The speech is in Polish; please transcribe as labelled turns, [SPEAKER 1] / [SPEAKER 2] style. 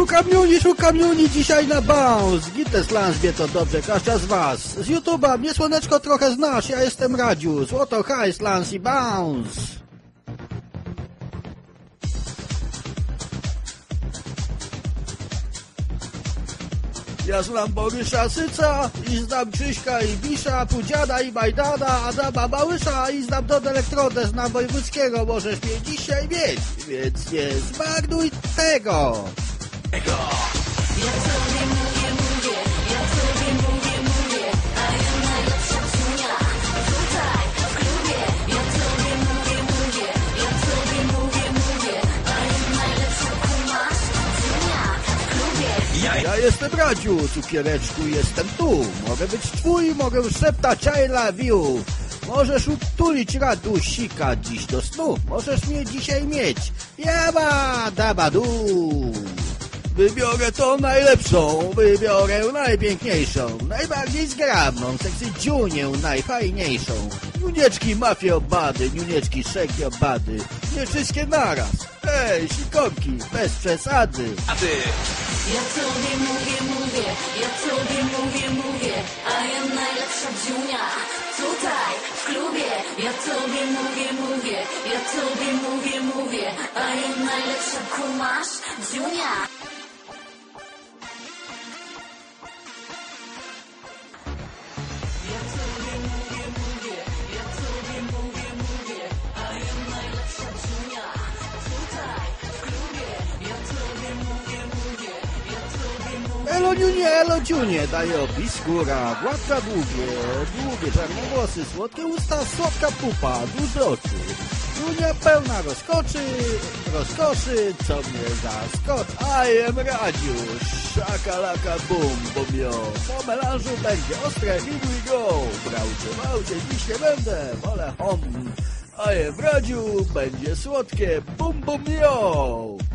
[SPEAKER 1] Szukam Juni, szukam Juni dzisiaj na bounce. Gites Lansbie to dobrze, każda z was. Z YouTube'a mnie słoneczko trochę znasz, ja jestem Radziu. Złoto, hajs, i bounce. Ja znam Borysa Syca i znam Krzyśka i Bisza, Pudziada i Majdana, Adama Małysza i znam Don Elektrodę, znam Wojewódzkiego, możesz mnie dzisiaj mieć, więc nie zmarnuj tego. Ja jestem Radziu, cukiereczku, jestem tu. Mogę być twój, mogę szeptać I love you. Możesz utulić radusika dziś do snu. Możesz mnie dzisiaj mieć. Jaba, dabadu. Wybiorę tą najlepszą, wybiorę najpiękniejszą, najbardziej zgrabną, seksy dziunię najfajniejszą. Niunieczki mafie obady, niunieczki szeki obady, nie wszystkie naraz. Ej, sikonki, bez przesady.
[SPEAKER 2] Ja tobie mówię, mówię, ja tobie mówię, mówię, a ja najlepsza dziunia. Tutaj, w klubie, ja tobie mówię, mówię, ja tobie mówię, mówię, a ja najlepsza kumasz, dziunia. Tobie mówię.
[SPEAKER 1] Elo niunie, elo ciunie, daje opis góra, gładka długie, długie czarne włosy, słodkie usta, słodka pupa, duże oczy. Junia pełna rozkoczy, rozkoszy, co mnie zaskoczy. I am Radziusz, szakalaka bum, yo. Po melanżu będzie ostre, here we go. Brałcie, małcie, dziś nie będę, wolę hom. I am Radziu, będzie słodkie, bum bum yo.